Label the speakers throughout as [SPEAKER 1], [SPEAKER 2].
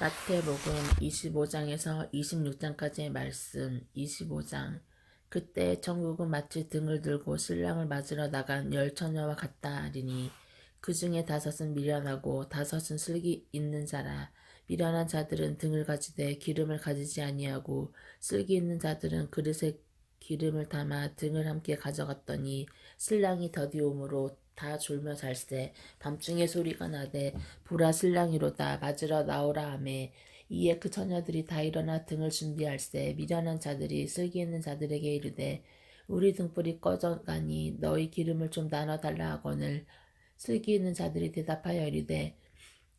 [SPEAKER 1] 마태복음 25장에서 26장까지의 말씀 25장. 그때 천국은 마치 등을 들고 신랑을 맞으러 나간 열 처녀와 같다 하리니 그 중에 다섯은 미련하고 다섯은 슬기 있는 자라. 미련한 자들은 등을 가지되 기름을 가지지 아니하고 슬기 있는 자들은 그릇에 기름을 담아 등을 함께 가져갔더니 신랑이 더디오므로 다 졸며 잘세. 밤중에 소리가 나되 보라 신랑이로다. 맞으러 나오라 하매. 이에 그 처녀들이 다 일어나 등을 준비할세. 미련한 자들이 슬기 있는 자들에게 이르되 우리 등불이 꺼져가니 너희 기름을 좀 나눠 달라 하거늘 슬기 있는 자들이 대답하여 이르되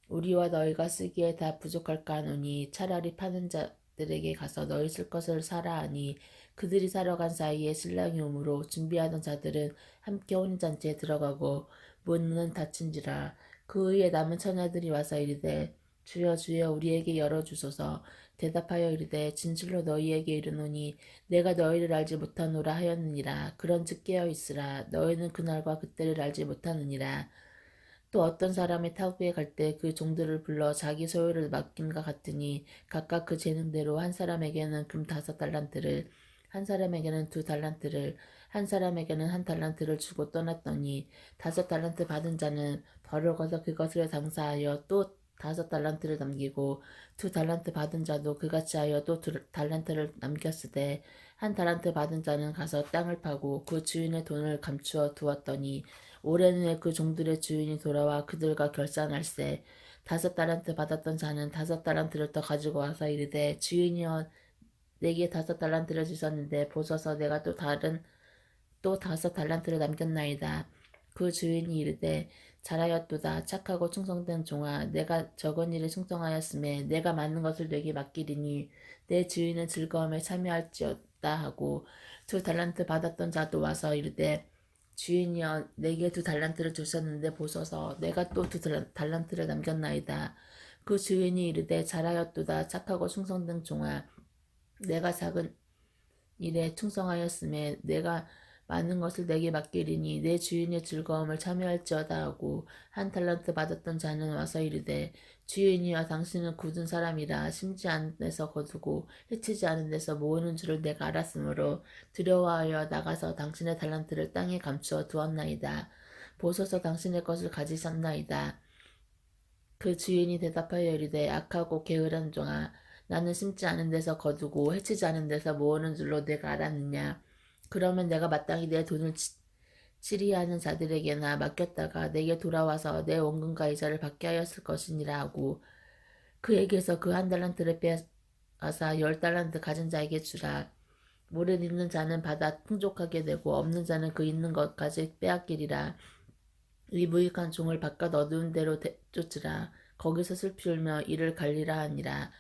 [SPEAKER 1] 우리와 너희가 쓰기에 다 부족할까 하노니 차라리 파는 자들에게 가서 너희 쓸 것을 사라 하니 그들이 사러 간 사이에 신랑이 오므로 준비하던 자들은 함께 혼인잔치에 들어가고 문은 닫힌지라 그 후에 남은 처녀들이 와서 이르되 주여 주여 우리에게 열어주소서. 대답하여 이르되 진실로 너희에게 이르노니 내가 너희를 알지 못하노라 하였느니라. 그런즉 깨어 있으라. 너희는 그날과 그때를 알지 못하느니라. 또 어떤 사람이 타국에 갈 때 그 종들을 불러 자기 소유를 맡김과 같으니 각각 그 재능대로 한 사람에게는 금 다섯 달란트를 한 사람에게는 두 달란트를 한 사람에게는 한 달란트를 주고 떠났더니 다섯 달란트 받은 자는 벌을 거서 그것을 장사하여 또 다섯 달란트를 남기고 두 달란트 받은 자도 그같이 하여 또 두 달란트를 남겼으되 한 달란트 받은 자는 가서 땅을 파고 그 주인의 돈을 감추어 두었더니 올해는 그 종들의 주인이 돌아와 그들과 결산할세. 다섯 달란트 받았던 자는 다섯 달란트를 더 가지고 와서 이르되 주인이여 내게 다섯 달란트를 주셨는데 보소서 내가 또 다른 또 다섯 달란트를 남겼나이다. 그 주인이 이르되 잘하였도다 착하고 충성된 종아 내가 적은 일에 충성하였음에 내가 많은 것을 내게 맡기리니 내 주인은 즐거움에 참여할지어다 하고 두 달란트 받았던 자도 와서 이르되 주인이여 내게 두 달란트를 주셨는데 보소서 내가 또 두 달란트를 남겼나이다. 그 주인이 이르되 잘하였도다 착하고 충성된 종아 내가 작은 일에 충성하였음에 내가 많은 것을 내게 맡기리니 내 주인의 즐거움을 참여할지어다 하고 한 달란트 받았던 자는 와서 이르되 주인이여 당신은 굳은 사람이라 심지 않은 데서 거두고 해치지 않은 데서 모으는 줄을 내가 알았으므로 두려워하여 나가서 당신의 달란트를 땅에 감추어 두었나이다. 보소서 당신의 것을 가지셨나이다. 그 주인이 대답하여 이르되 악하고 게으른 종아 나는 심지 않은 데서 거두고 해치지 않은 데서 모으는 줄로 내가 알았느냐. 그러면 내가 마땅히 내 돈을 치리하는 자들에게나 맡겼다가 내게 돌아와서 내 원금과 이자를 받게 하였을 것이니라 하고 그에게서 그 한 달란트를 빼앗아 열 달란트 가진 자에게 주라. 모를 있는 자는 받아 풍족하게 되고 없는 자는 그 있는 것까지 빼앗기리라. 이 무익한 종을 바깥 어두운 데로 쫓으라. 거기서 슬피 울며 이를 갈리라 하니라.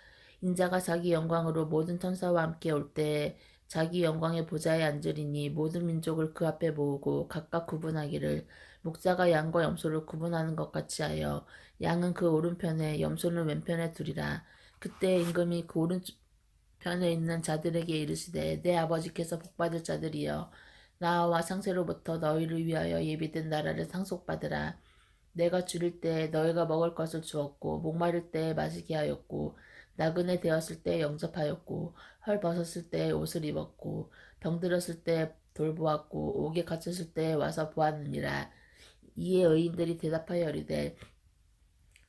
[SPEAKER 1] 인자가 자기 영광으로 모든 천사와 함께 올 때에 자기 영광의 보좌에 앉으리니 모든 민족을 그 앞에 모으고 각각 구분하기를 목자가 양과 염소를 구분하는 것 같이 하여 양은 그 오른편에 염소는 왼편에 두리라. 그때 임금이 그 오른편에 있는 자들에게 이르시되 내 아버지께서 복받을 자들이여 나와 상세로부터 너희를 위하여 예비된 나라를 상속받으라. 내가 줄일 때 너희가 먹을 것을 주었고 목마를 때 마시게 하였고 나그네 되었을 때 영접하였고 헐 벗었을 때 옷을 입었고 병들었을 때 돌보았고 옥에 갇혔을 때 와서 보았느니라. 이에 의인들이 대답하여 이르되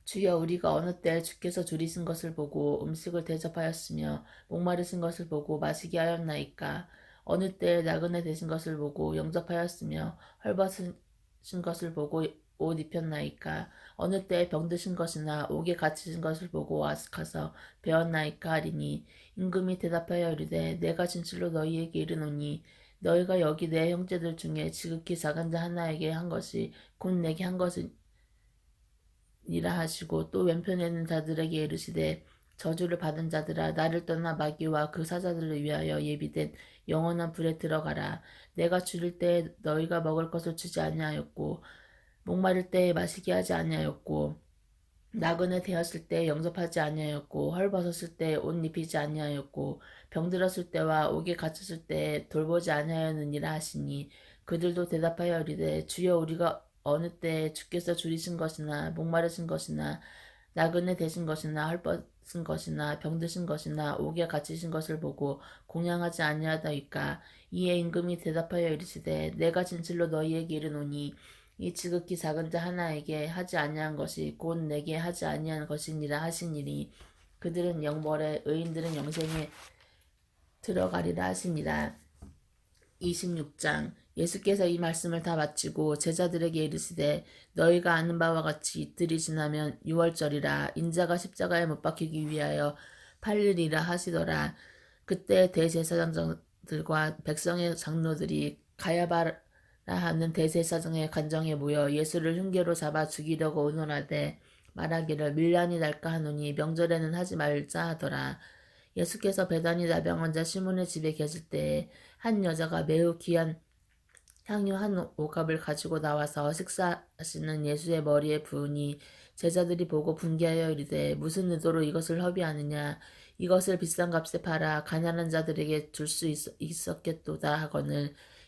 [SPEAKER 1] 주여 우리가 어느 때 주께서 줄이신 것을 보고 음식을 대접하였으며 목마르신 것을 보고 마시게 하였나이까? 어느 때 나그네 되신 것을 보고 영접하였으며 헐벗으신 것을 보고 옷 입혔나이까 어느 때 병드신 것이나 옥에 갇히신 것을 보고 가서 배웠나이까 하리니 임금이 대답하여 이르되 내가 진실로 너희에게 이르노니 너희가 여기 내 형제들 중에 지극히 작은 자 하나에게 한 것이 곧 내게 한 것이니라 하시고 또 왼편에 있는 자들에게 이르시되 저주를 받은 자들아 나를 떠나 마귀와 그 사자들을 위하여 예비된 영원한 불에 들어가라. 내가 줄일 때 너희가 먹을 것을 주지 아니하였고 목마를 때 마시게 하지 아니하였고 나그네 되었을 때 영접하지 아니하였고 헐벗었을 때 옷 입히지 아니하였고 병들었을 때와 옥에 갇혔을 때 돌보지 아니하였느니라 하시니 그들도 대답하여 이르되 주여 우리가 어느 때 주께서 줄이신 것이나 목마르신 것이나 나그네 되신 것이나 헐벗은 것이나 병드신 것이나 옥에 갇히신 것을 보고 공양하지 아니하다이까 이에 임금이 대답하여 이르시되 내가 진실로 너희에게 이르노니 이 지극히 작은 자 하나에게 하지 아니한 것이 곧 내게 하지 아니한 것이니라 하시니니 그들은 영벌에 의인들은 영생에 들어가리라 하시니라 26장. 예수께서 이 말씀을 다 마치고 제자들에게 이르시되 너희가 아는 바와 같이 이틀이 지나면 유월절이라 인자가 십자가에 못 박히기 위하여 팔리리라 하시더라. 그때 대제사장들과 백성의 장로들이 가야바라 하는 대제사장의 관정에 모여 예수를 흉계로 잡아 죽이려고 의논하되 말하기를 밀란이 날까 하노니 명절에는 하지 말자 하더라. 예수께서 배단이 나병 환자 시몬의 집에 계실 때에 한 여자가 매우 귀한 향유 한 오갑을 가지고 나와서 식사하시는 예수의 머리에 부으니 제자들이 보고 분개하여 이르되 무슨 의도로 이것을 허비하느냐? 이것을 비싼 값에 팔아 가난한 자들에게 줄 수 있었겠도다 하거늘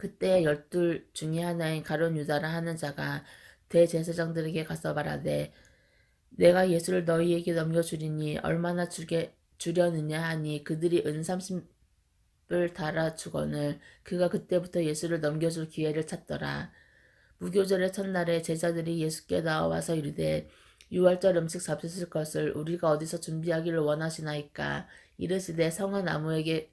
[SPEAKER 1] 그때 열둘 중에 하나인 가론 유다라 하는 자가 대제사장들에게 가서 말하되 내가 예수를 너희에게 넘겨주리니 얼마나 주게 주려느냐 하니 그들이 은 삼십 을 달아 주거늘 그가 그때부터 예수를 넘겨줄 기회를 찾더라. 무교절의 첫날에 제자들이 예수께 나와서 이르되 유월절 음식 잡수실 것을 우리가 어디서 준비하기를 원하시나이까 이르시되 성한 나무에게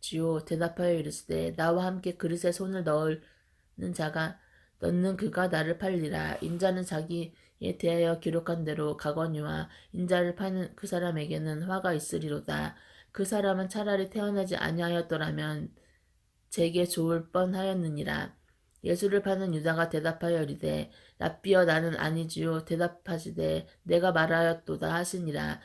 [SPEAKER 1] 지요 대답하여 이르시되 나와 함께 그릇에 손을 넣는 자가 넣는 그가 나를 팔리라 인자는 자기에 대하여 기록한 대로 가거니와 인자를 파는 그 사람에게는 화가 있으리로다 그 사람은 차라리 태어나지 아니하였더라면 제게 좋을 뻔하였느니라. 예수를 파는 유다가 대답하여 이르되 랍비여 나는 아니지요 대답하시되 내가 말하였도다 하시니라.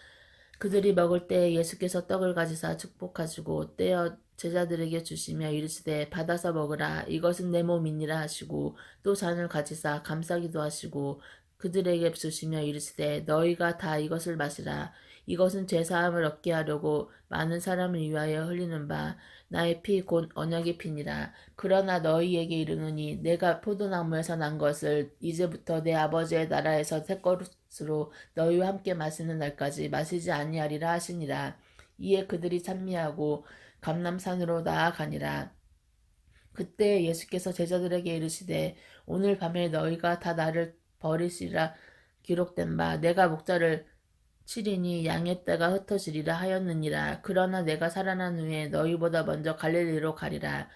[SPEAKER 1] 그들이 먹을 때 예수께서 떡을 가지사 축복하시고 떼어 제자들에게 주시며 이르시되 받아서 먹으라 이것은 내 몸이니라 하시고 또 잔을 가지사 감싸기도 하시고 그들에게 주시며 이르시되 너희가 다 이것을 마시라 이것은 제사함을 얻게 하려고 많은 사람을 위하여 흘리는 바 나의 피 곧 언약의 피니라. 그러나 너희에게 이르노니 내가 포도나무에서 난 것을 이제부터 내 아버지의 나라에서 새 것으로 너희와 함께 마시는 날까지 마시지 아니하리라 하시니라. 이에 그들이 찬미하고 감남산으로 나아가니라. 그때 예수께서 제자들에게 이르시되 오늘 밤에 너희가 다 나를 버리시라 기록된 바 내가 목자를 7인이 양의 떼가 흩어지리라 하였느니라. 그러나 내가 살아난 후에 너희보다 먼저 갈릴리로 가리라.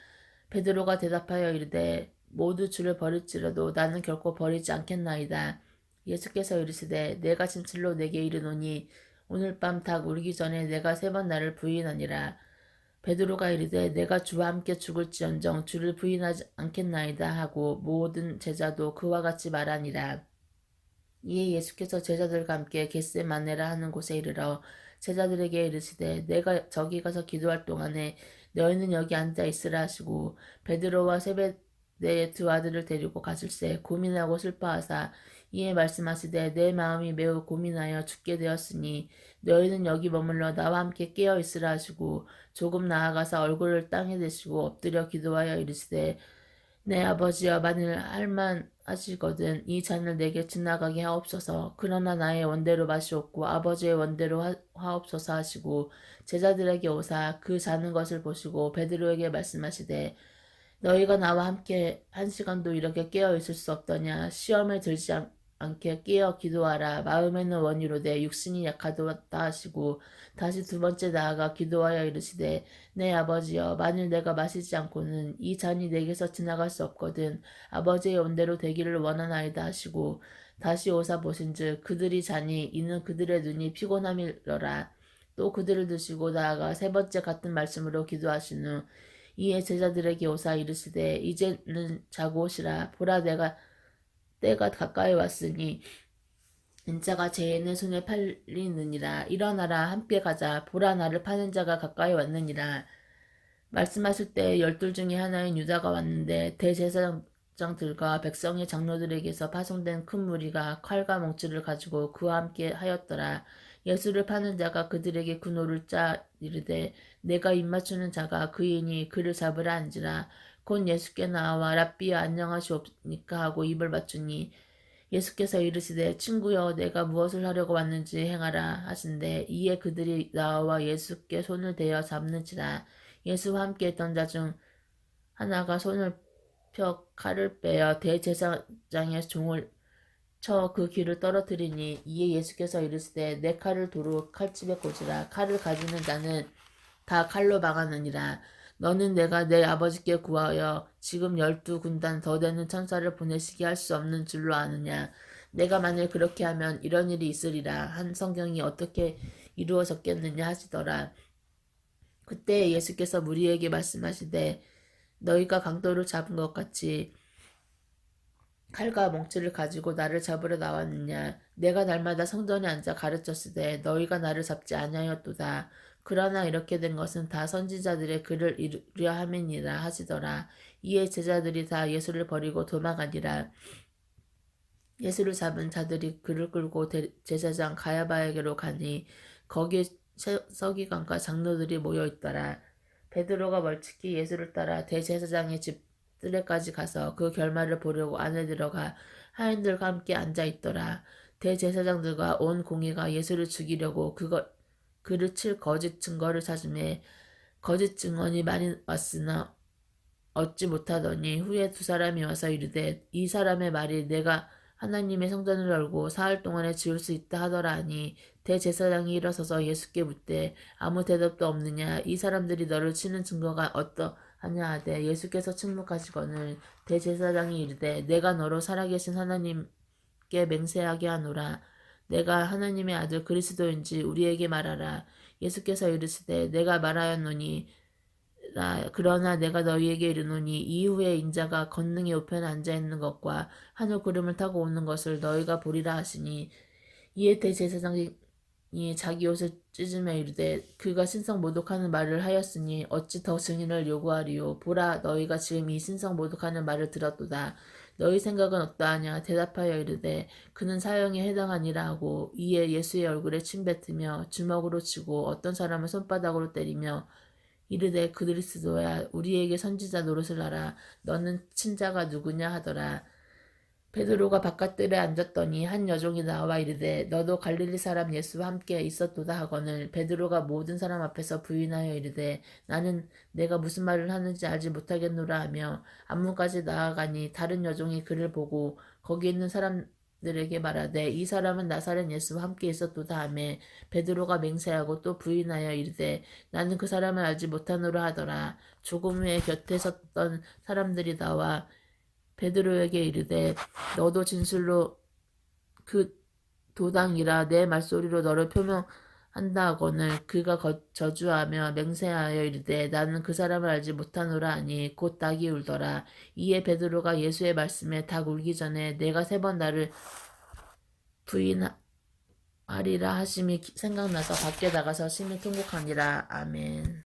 [SPEAKER 1] 베드로가 대답하여 이르되 모두 주를 버릴지라도 나는 결코 버리지 않겠나이다. 예수께서 이르시되 내가 진실로 내게 이르노니 오늘 밤 닭 울기 전에 내가 세 번 나를 부인하니라. 베드로가 이르되 내가 주와 함께 죽을지언정 주를 부인하지 않겠나이다 하고 모든 제자도 그와 같이 말하니라. 이에 예수께서 제자들과 함께 겟세마네라 하는 곳에 이르러 제자들에게 이르시되 내가 저기 가서 기도할 동안에 너희는 여기 앉아 있으라 하시고 베드로와 세베 대의 두 아들을 데리고 가실새 고민하고 슬퍼하사 이에 말씀하시되 내 마음이 매우 고민하여 죽게 되었으니 너희는 여기 머물러 나와 함께 깨어 있으라 하시고 조금 나아가서 얼굴을 땅에 대시고 엎드려 기도하여 이르시되 내 아버지여 만일 할만 하시거든 이 잔을 내게 지나가게 하옵소서. 그러나 나의 원대로 마시옵고 아버지의 원대로 하, 하옵소서 하시고 제자들에게 오사 그 자는 것을 보시고 베드로에게 말씀하시되 너희가 나와 함께 한 시간도 이렇게 깨어 있을 수 없더냐 시험에 들지 않게 깨어 기도하라. 마음에는 원이로되 육신이 약하다 하시고 다시 두 번째 나아가 기도하여 이르시되 내 아버지여 만일 내가 마시지 않고는 이 잔이 내게서 지나갈 수 없거든 아버지의 온대로 되기를 원하나이다 하시고 다시 오사 보신즉 그들이 자니 이는 그들의 눈이 피곤함이러라 또 그들을 드시고 나아가 세 번째 같은 말씀으로 기도하신 후 이에 제자들에게 오사 이르시되 이제는 자고 오시라. 보라 내가 때가 가까이 왔으니 인자가 죄인의 손에 팔리느니라. 일어나라 함께 가자. 보라 나를 파는 자가 가까이 왔느니라. 말씀하실 때 열둘 중에 하나인 유다가 왔는데 대제사장들과 백성의 장로들에게서 파송된 큰 무리가 칼과 몽치를 가지고 그와 함께 하였더라 예수를 파는 자가 그들에게 군호를 짜 이르되 내가 입맞추는 자가 그이니 그를 잡으라 한지라. 곧 예수께 나와 랍비여 안녕하시옵니까 하고 입을 맞추니 예수께서 이르시되 친구여 내가 무엇을 하려고 왔는지 행하라 하신대 이에 그들이 나와 예수께 손을 대어 잡는지라. 예수와 함께 있던 자 중 하나가 손을 펴 칼을 빼어 대제사장의 종을 쳐 그 귀를 떨어뜨리니 이에 예수께서 이르시되 내 칼을 도로 칼집에 꽂으라. 칼을 가지는 자는 다 칼로 망하느니라. 너는 내가 내 아버지께 구하여 지금 열두 군단 더 되는 천사를 보내시게 할 수 없는 줄로 아느냐. 내가 만일 그렇게 하면 이런 일이 있으리라. 한 성경이 어떻게 이루어졌겠느냐 하시더라. 그때 예수께서 무리에게 말씀하시되 너희가 강도를 잡은 것 같이 칼과 몽치를 가지고 나를 잡으러 나왔느냐. 내가 날마다 성전에 앉아 가르쳤으되 너희가 나를 잡지 아니하였도다. 그러나 이렇게 된 것은 다 선지자들의 글을 이루려 함이니라 하시더라. 이에 제자들이 다 예수를 버리고 도망하니라. 예수를 잡은 자들이 그를 끌고 대- 제사장 가야바에게로 가니 거기에 세- 서기관과 장로들이 모여 있더라. 베드로가 멀찍이 예수를 따라 대제사장의 집 뜰에까지 가서 그 결말을 보려고 안에 들어가 하인들과 함께 앉아 있더라. 대제사장들과 온 공회가 예수를 죽이려고 그거, 그를 칠 거짓 증거를 찾음에 거짓 증언이 많이 왔으나 얻지 못하더니 후에 두 사람이 와서 이르되 이 사람의 말이 내가 하나님의 성전을 열고 사흘 동안에 지을 수 있다 하더라 하니 대제사장이 일어서서 예수께 묻되 아무 대답도 없느냐 이 사람들이 너를 치는 증거가 어떠 하냐 하되 예수께서 침묵하시거늘 대제사장이 이르되 내가 너로 살아계신 하나님께 맹세하게 하노라. 내가 하나님의 아들 그리스도인지 우리에게 말하라. 예수께서 이르시되 내가 말하였노니 라 그러나 내가 너희에게 이르노니 이후에 인자가 건능의 우편에 앉아 있는 것과 하늘 구름을 타고 오는 것을 너희가 보리라 하시니 이에 대제사장이 자기 옷을 찢으며 이르되 그가 신성 모독하는 말을 하였으니 어찌 더 증인을 요구하리요? 보라 너희가 지금 이 신성 모독하는 말을 들었도다. 너희 생각은 어떠하냐? 대답하여 이르되 그는 사형에 해당하니라 하고 이에 예수의 얼굴에 침 뱉으며 주먹으로 치고 어떤 사람을 손바닥으로 때리며 이르되 그리스도야 우리에게 선지자 노릇을 하라. 너는 친자가 누구냐 하더라 베드로가 바깥들에 앉았더니 한 여종이 나와 이르되 너도 갈릴리 사람 예수와 함께 있었도다 하거늘 베드로가 모든 사람 앞에서 부인하여 이르되 나는 내가 무슨 말을 하는지 알지 못하겠노라 하며 안문까지 나아가니 다른 여종이 그를 보고 거기 있는 사람 들에게 말하되 이 사람은 나사렛 예수와 함께 있었도다 하매 베드로가 맹세하고 또 부인하여 이르되 나는 그 사람을 알지 못하노라 하더라. 조금 후에 곁에 섰던 사람들이 나와 베드로에게 이르되 너도 진술로 그 도당이라 내 말소리로 너를 표명한다 하거늘 그가 거- 저주하며 맹세하여 이르되 나는 그 사람을 알지 못하노라 하니 곧 닭이 울더라. 이에 베드로가 예수의 말씀에 닭 울기 전에 내가 세 번 나를 부인하리라 하심이 생각나서 밖에 나가서 심히 통곡하니라. 아멘